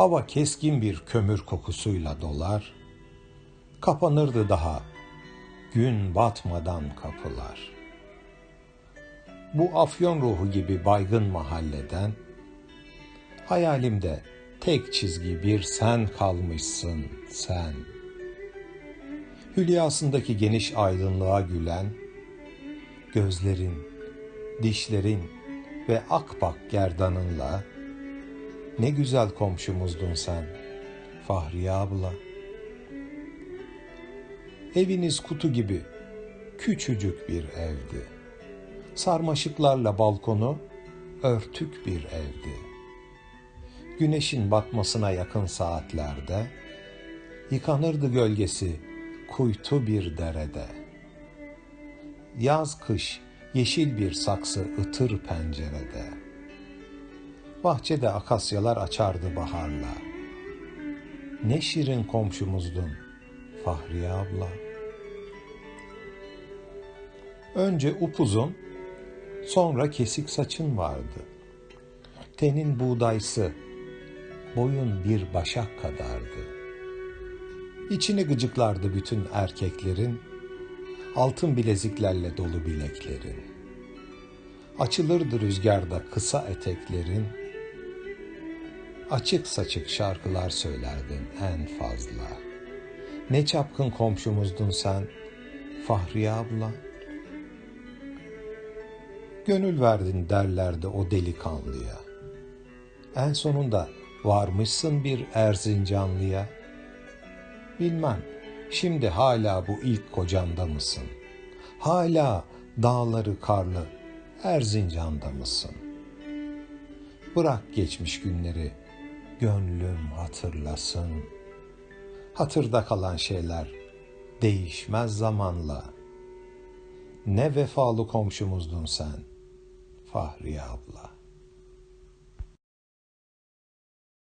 Hava keskin bir kömür kokusuyla dolar, kapanırdı daha gün batmadan kapılar. Bu afyon ruhu gibi baygın mahalleden, hayalimde tek çizgi bir sen kalmışsın sen. Hülyasındaki geniş aydınlığa gülen, gözlerin, dişlerin ve akbak gerdanınla, ne güzel komşumuzdun sen, Fahriye abla. Eviniz kutu gibi küçücük bir evdi. Sarmaşıklarla balkonu örtük bir evdi. Güneşin batmasına yakın saatlerde yıkanırdı gölgesi kuytu bir derede. Yaz kış yeşil bir saksı ıtır pencerede. Bahçede akasyalar açardı baharla. Ne şirin komşumuzdun Fahriye abla. Önce upuzun, sonra kesik saçın vardı. Tenin buğdaysı, boyun bir başak kadardı. İçini gıcıklardı bütün erkeklerin, altın bileziklerle dolu bileklerin. Açılırdı rüzgarda kısa eteklerin, açık saçık şarkılar söylerdin en fazla. Ne çapkın komşumuzdun sen, Fahriye abla. Gönül verdin derlerdi o delikanlıya. En sonunda varmışsın bir Erzincanlıya. Bilmem, şimdi hala bu ilk kocanda mısın? Hala dağları karlı Erzincan'da mısın? Bırak geçmiş günleri, gönlüm hatırlasın. Hatırda kalan şeyler değişmez zamanla. Ne vefalı komşumuzdun sen, Fahriye abla.''